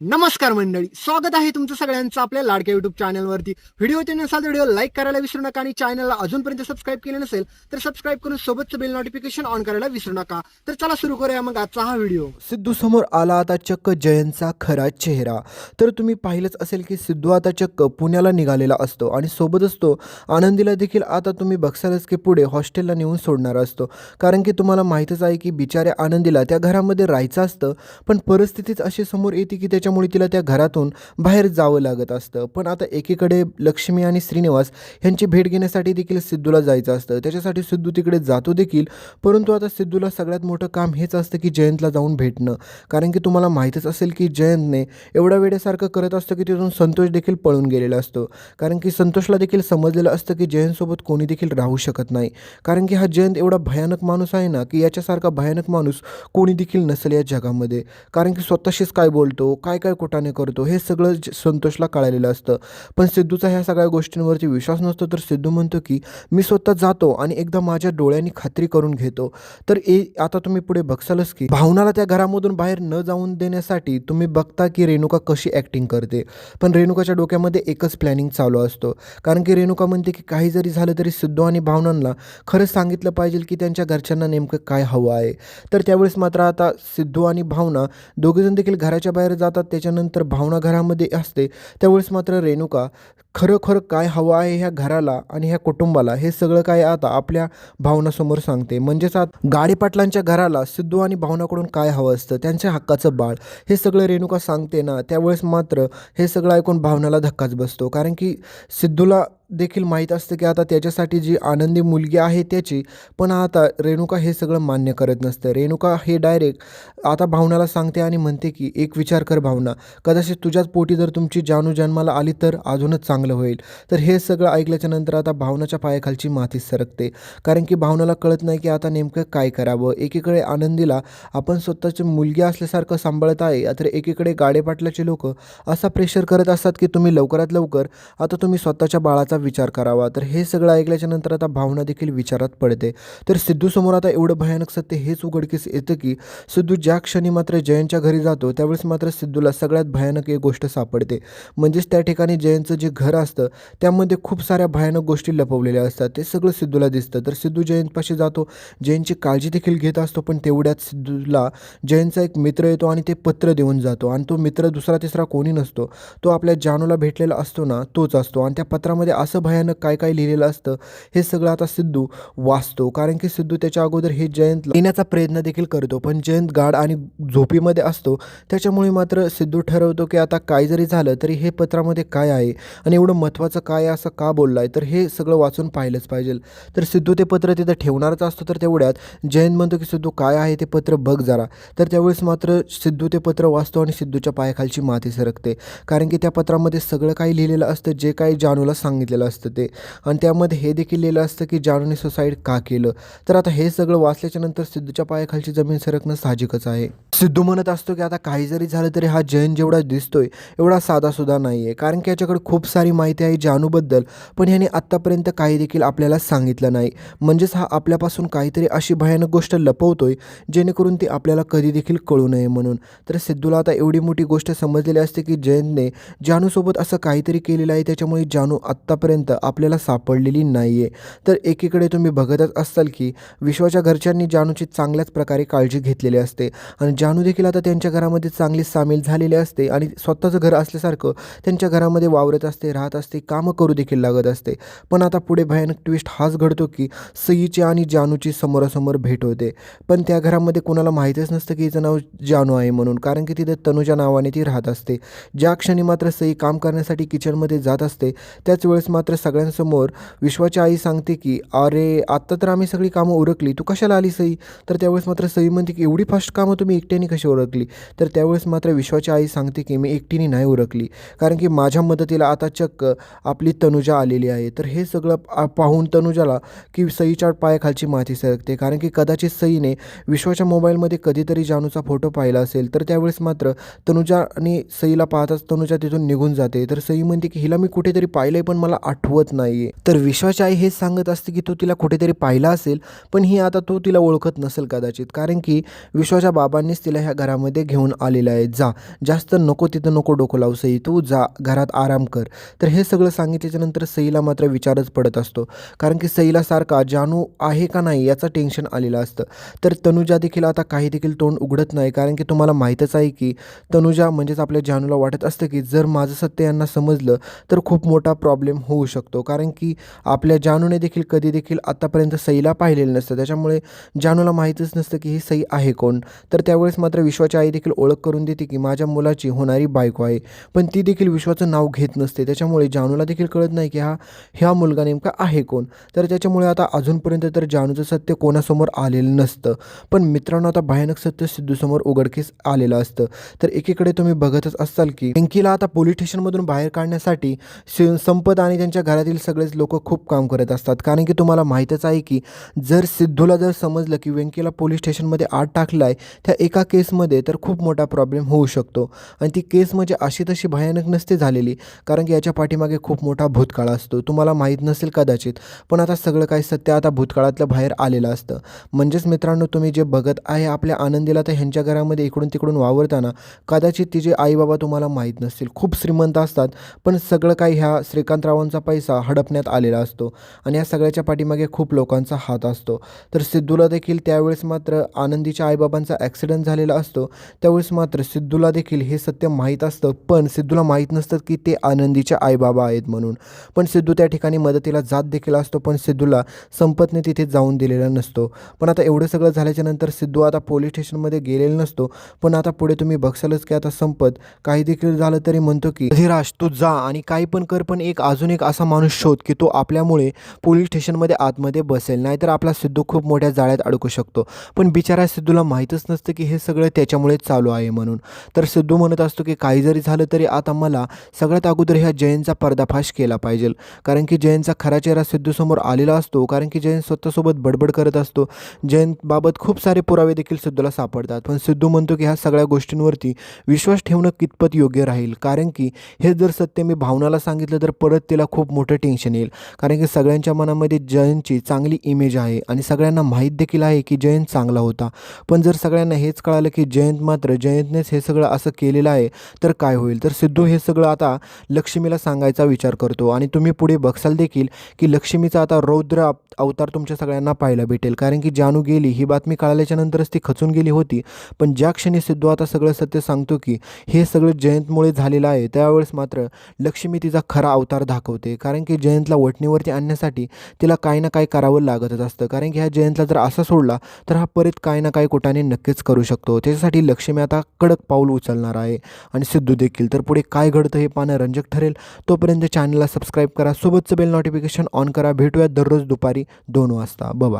नमस्कार मंडळी स्वागत आहे तुमचं सगळ्यांचं आपल्या लाडक्या युट्यूब चॅनलवरती व्हिडिओ ते नसाल तर व्हिडिओ लाईक करायला विसरू नका आणि चॅनलला अजूनपर्यंत सबस्क्राईब केलं नसेल तर सबस्क्राईब करून सोबतचं बेल नोटिफिकेशन ऑन करायला विसरू नका. तर चला सुरू करूया मग आजचा हा व्हिडिओ. सिद्धू समोर आला आता चक्क जयंतचा खरा चेहरा. तर तुम्ही पाहिलंच असेल की सिद्धू आता चक्क पुण्याला निघालेला असतो आणि सोबत असतो आनंदीला देखील आता तुम्ही बघसालच की पुढे हॉस्टेलला नेऊन सोडणार असतो. कारण की तुम्हाला माहीतच आहे की बिचाऱ्या आनंदीला त्या घरामध्ये राहायचं असतं पण परिस्थितीच अशी समोर येते की त्याच्या त्याच्यामुळे तिला त्या घरातून बाहेर जावं लागत असतं. पण आता एकीकडे लक्ष्मी आणि श्रीनिवास यांची भेट घेण्यासाठी देखील सिद्धूला जायचं असतं. त्याच्यासाठी सिद्धू तिकडे जातो देखील. परंतु आता सिद्धूला सगळ्यात मोठं काम हेच असतं की जयंतला जाऊन भेटणं. कारण की तुम्हाला माहीतच असेल की जयंतने एवढ्या वेळेसारखं करत असतं की तिथून संतोष देखील पळून गेलेला असतो. कारण की संतोषला देखील समजलेलं असतं की जयंतसोबत कोणी देखील राहू शकत नाही. कारण की हा जयंत एवढा भयानक माणूस आहे ना की याच्यासारखा भयानक माणूस कोणी देखील नसेल या जगामध्ये. कारण की स्वतःशीच काय बोलतो काय काय कुटाने करतो हे सगळं संतोषला कळालेलं असतं. पण सिद्धूचा ह्या सगळ्या गोष्टींवरती विश्वास नसतो तर सिद्धू म्हणतो की मी स्वतः जातो आणि एकदा माझ्या डोळ्यांनी खात्री करून घेतो. तर ए आता तुम्ही पुढे बघसालच की भावनाला त्या घरामधून बाहेर न जाऊन देण्यासाठी तुम्ही बघता की रेणुका कशी ॲक्टिंग करते. पण रेणुकाच्या डोक्यामध्ये एकच प्लॅनिंग चालू असतो. कारण की रेणुका म्हणते की काही जरी झालं तरी सिद्धू आणि भावनांना खरंच सांगितलं पाहिजे की त्यांच्या घरच्यांना नेमकं काय हवं आहे. तर त्यावेळेस मात्र आता सिद्धू आणि भावना दोघेजण देखील घराच्या बाहेर जातात त्याच्यानंतर भावना घरामध्ये असते. त्यावेळेस मात्र रेणुका खरोखर काय हवं आहे ह्या घराला आणि ह्या कुटुंबाला हे सगळं काय आता आपल्या भावनासमोर सांगते. म्हणजेच आता गाडीपाटलांच्या घराला सिद्धू आणि भावनाकडून काय हवं असतं? त्यांच्या हक्काचं बाळ. हे सगळं रेणुका सांगते ना त्यावेळेस मात्र हे सगळं ऐकून भावनाला धक्काच बसतो. कारण की सिद्धूला देखील माहीत असतं की आता त्याच्यासाठी जी आनंदी मुलगी आहे त्याची पण आता रेणुका हे सगळं मान्य करत नसतं. रेणुका हे डायरेक्ट आता भावनाला सांगते आणि म्हणते की एक विचार कर भावना. कदाचित तुझ्याच पोटी जर तुमची जानू जन्माला आली तर अजूनच चांगलं होईल. तर हे सगळं ऐकल्याच्या नंतर आता भावनाच्या पायाखालची माती सरकते. कारण की भावनाला कळत नाही की आता नेमकं काय करावं. एकीकडे आनंदीला आपण स्वतःची मुलगी असल्यासारखं सांभाळत आहे तर एकीकडे गाडेपाटल्याचे लोक असा प्रेशर करत असतात की तुम्ही लवकरात लवकर आता तुम्ही स्वतःच्या बाळाचा विचार करावा. तर हे सगळं ऐकल्याच्या नंतर आता भावना देखील विचारात पडते. तर सिद्धूसमोर आता एवढं भयानक सत्य हेच उघडकीस येतं की सिद्धू ज्या क्षणी मात्र जयंतच्या घरी जातो त्यावेळेस मात्र सिद्धूला सगळ्यात भयानक एक गोष्ट सापडते. म्हणजेच त्या ठिकाणी जयंतचं जे घर असतं त्यामध्ये खूप साऱ्या भयानक गोष्टी लपवलेल्या असतात. ते सगळं सिद्धूला दिसतं. तर सिद्धू जयंतपाशी जातो. जयंतची काळजी देखील घेत असतो पण तेवढ्यात सिद्धूला जयंतचा एक मित्र येतो आणि ते पत्र देऊन जातो. आणि तो मित्र दुसरा तिसरा कोणी नसतो. तो आपल्या जानूला भेटलेला असतो ना तोच असतो. आणि त्या पत्रामध्ये असं भयानक काय काय लिहिलेलं असतं हे सगळं आता सिद्धू वाचतो. कारण की सिद्धू त्याच्या अगोदर हे जयंत येण्याचा प्रयत्न देखील करतो. पण जयंत गाढ आणि झोपीमध्ये असतो. त्याच्यामुळे मात्र सिद्धू ठरवतो की आता काय जरी झालं तरी हे पत्रामध्ये काय आहे? आणि एवढं महत्त्वाचं काय असं का बोललं आहे तर हे सगळं वाचून पाहिलंच पाहिजे. तर सिद्धू ते पत्र तिथं ठेवणारच असतो तर तेवढ्यात जयंत म्हणतो की सिद्धू काय आहे ते पत्र बघ जरा. तर त्यावेळेस मात्र सिद्धू ते पत्र वाचतो आणि सिद्धूच्या पायाखालची माती सरकते. कारण की त्या पत्रामध्ये सगळं काही लिहिलेलं असतं जे काही जानूला सांगितलेलं असतं ते. आणि त्यामध्ये हे देखील लिहिलं असतं की जानूने सुसाईड का केलं? तर आता हे सगळं वाचल्याच्या नंतर सिद्धूच्या पायाखालची जमीन सरकणं साहजिकच आहे. सिद्धू म्हणत असतो की आता काही जरी झालं तरी हा जैन जेवढा दिसतोय एवढा साधासुद्धा नाही आहे कारण की याच्याकडे खूप सारी माहिती आहे जानूबद्दल पण ह्याने आत्तापर्यंत काही देखील आपल्याला सांगितलं नाही. म्हणजेच हा आपल्यापासून काहीतरी अशी भयानक गोष्ट लपवतोय जेणेकरून ती आपल्याला कधी देखील कळू नये म्हणून. तर सिद्धूला आता एवढी मोठी गोष्ट समजलेली असते की जयंतने जानूसोबत असं काहीतरी केलेलं आहे त्याच्यामुळे जानू आत्तापर्यंत आपल्याला सापडलेली नाही आहे तर एकीकडे तुम्ही बघतच असाल की विश्वाच्या घरच्यांनी जानूची चांगल्याच प्रकारे काळजी घेतलेली असते आणि जानू देखील आता त्यांच्या घरामध्ये चांगली सामील झालेली असते आणि स्वतःचं घर असल्यासारखं त्यांच्या घरामध्ये वावरत असते. राहत असते कामं करू देखील लागत असते. पण आता पुढे भयानक ट्विस्ट हाच घडतो की सईची आणि जानूची समोरासमोर भेट होते. पण त्या घरामध्ये कोणाला माहीतच नसतं की हिचं नाव जानू आहे म्हणून कारण की तिथे तनुजा नावाने ती राहत असते. ज्या क्षणी मात्र सई काम करण्यासाठी किचनमध्ये जात असते त्याच वेळेस मात्र सगळ्यांसमोर विश्वाची आई सांगते की अरे आत्ता तर आम्ही सगळी कामं उरकली. तू कशाला आली सई? तर त्यावेळेस मात्र सई म्हणते की एवढी फास्ट कामं तुम्ही एकट्याने कशी उरकली? तर त्यावेळेस मात्र विश्वाची आई सांगते की मी एकटीने नाही उरकली. कारण की माझ्या मदतीला आताच्या क आपली तनुजा आलेली आहे. तर हे सगळं पाहून तनुजाला की सईच्या पायाखालची माती सरकते. कारण की कदाचित सईने विश्वाच्या मोबाईलमध्ये कधीतरी जानूचा फोटो पाहिला असेल तर त्यावेळेस मात्र तनुजा आणि सईला पाहताच तनुजा तिथून निघून जाते. तर सई म्हणते की हिला मी कुठेतरी पाहिलंय पण मला आठवत नाही तर विश्वाची आई हेच सांगत असते की तू तिला कुठेतरी पाहिला असेल पण ही आता तो तिला ओळखत नसेल कदाचित. कारण की विश्वाच्या बाबांनीच तिला ह्या घरामध्ये घेऊन आलेला आहे. जा. जास्त नको तिथं नको डोकं लावू सई. तू जा. घरात आराम कर. तर हे सगळं सांगितल्याच्या नंतर सईला मात्र विचारच पडत असतो. कारण की सईला सारखा जानू आहे का नाही याचं टेन्शन आलेलं असतं. तर तनुजा देखील आता काही देखील तोंड उघडत नाही. कारण की तुम्हाला माहीतच आहे की तनुजा म्हणजेच आपल्या जानूला वाटत असतं की जर माझं सत्य यांना समजलं तर खूप मोठा प्रॉब्लेम होऊ शकतो. कारण की आपल्या जानूने देखील कधी देखील आत्तापर्यंत सईला पाहिलेलं नसतं. त्याच्यामुळे जानूला माहीतच नसतं की ही सई आहे कोण. तर त्यावेळेस मात्र विश्वाची आई देखील ओळख करून देते की माझ्या मुलाची होणारी बायको आहे. पण ती देखील विश्वाचं नाव घेत नसते. त्याच्यामुळे जानूला देखील कळत नाही की हा ह्या मुलगा नेमका आहे कोण? तर त्याच्यामुळे आता अजूनपर्यंत तर जानूचं सत्य कोणासमोर आलेलं नसतं. पण मित्रांनो आता भयानक सत्य सिद्धूसमोर उघडकीस आलेलं असतं. तर एकीकडे तुम्ही बघतच असाल की पिंकीला आता पोलीस स्टेशनमधून बाहेर काढण्यासाठी संपद संपत आणि त्यांच्या घरातील सगळेच लोक खूप काम करत असतात. कारण की तुम्हाला माहीतच आहे की जर सिद्धूला जर समजलं की वेंकीला पोलीस स्टेशनमध्ये आत टाकलाय आहे त्या एका केसमध्ये तर खूप मोठा प्रॉब्लेम होऊ शकतो. आणि ती केस म्हणजे अशी तशी भयानक नसते झालेली. कारण की याच्या पाठीमागे खूप मोठा भूतकाळ असतो. तुम्हाला माहीत नसेल कदाचित पण आता सगळं काही सत्य आता भूतकाळातलं बाहेर आलेलं असतं. म्हणजेच मित्रांनो तुम्ही जे बघत आहे आपल्या आनंदीला तर ह्यांच्या घरामध्ये इकडून तिकडून वावरताना कदाचित तिचे आईबाबा तुम्हाला माहीत नसतील. खूप श्रीमंत असतात पण सगळं काही ह्या श्रीकांतरावांचा पैसा हडपण्यात आलेला असतो आणि या सगळ्याच्या पाठीमागे खूप लोकांचा हात असतो. तर सिद्धूला देखील त्यावेळेस मात्र आनंदीच्या आईबाबांचा ॲक्सिडेंट झालेला असतो. त्यावेळेस मात्र सिद्धूला देखील हे सत्य माहीत असतं पण सिद्धूला माहीत नसतं की ते आनंदीच्या आईबाबा आहेत म्हणून. पण सिद्धू त्या ठिकाणी मदतीला जात देखील असतो पण सिद्धूला संपतने तिथे जाऊन दिलेला नसतो. पण आता एवढं सगळं झाल्याच्यानंतर सिद्धू आता पोलीस स्टेशनमध्ये गेलेला नसतो. पण आता पुढे तुम्ही बघसालच की आता संपत. काही देखील झालं तरी म्हणतो की धीराज तू जा आणि काही पण कर पण एक अजून एक असा माणूस शोध की तो आपल्यामुळे पोलीस स्टेशनमध्ये आतमध्ये बसेल. नाहीतर आपला सिद्धू खूप मोठ्या जाळ्यात अडकू शकतो. पण बिचारा सिद्धूला माहीतच नसतं की हे सगळं त्याच्यामुळेच चालू आहे म्हणून. तर सिद्धू म्हणत असतो की काही जरी झालं तरी आता मला सगळ्यात अगोदर ह्या जयंतचा पर्दाफाश केला पाहिजे. कारण की जयंतचा खरा चेहरा सिद्धूसमोर आलेला असतो. कारण की जयंत स्वतःसोबत बडबड करत असतो. जयंतबाबत खूप सारे पुरावे देखील सिद्धूला सापडतात. पण सिद्धू म्हणतो की ह्या सगळ्या गोष्टींवरती विश्वास ठेवणं कितपत योग्य राहील? कारण की हे जर सत्य मी भावनाला सांगितलं तर परत तिला खूप मोठं टेन्शन येईल. कारण की सगळ्यांच्या मनामध्ये जयंतची चांगली इमेज आहे. आणि सगळ्यांना माहीत देखील आहे की जयंत चांगला होता. पण जर सगळ्यांना हेच कळालं की जयंत मात्र जयंतनेच हे सगळं असं केलेलं आहे तर काय होईल? तर सिद्धू हे सगळं आता लक्ष्मीला सांगायचा विचार करतो. आणि तुम्ही पुढे बघसाल देखील की लक्ष्मीचा आता रौद्र अवतार तुमच्या सगळ्यांना पाहायला भेटेल. कारण की जानू गेली ही बातमी कळाल्याच्या नंतरच ती खचून गेली होती. पण ज्या क्षणी सिद्धू आता सगळं सत्य सांगतो की हे सगळं जयंतमुळे झालेलं आहे त्यावेळेस मात्र लक्ष्मी तिचा खरा अवतार दाखवते. कारण की जयंतला वटणीवरती आणण्यासाठी तिला काही ना काही करावं लागतच असतं. कारण की ह्या जयंतला जर असा सोडला तर हा परत काही ना काही कुठाने नक्कीच करू शकतो. त्याच्यासाठी लक्ष्मी आता कडक पाऊल उचलणार आहे. आणि सिद्धू देखील. तर पुढे काय घडतं हे पाहणं रंजक ठरेल. तोपर्यंत चॅनलला सबस्क्राईब करा. सोबतचं बेल नोटिफिकेशन ऑन करा. भेटूयात दररोज दुपारी दोन वाजता. बाय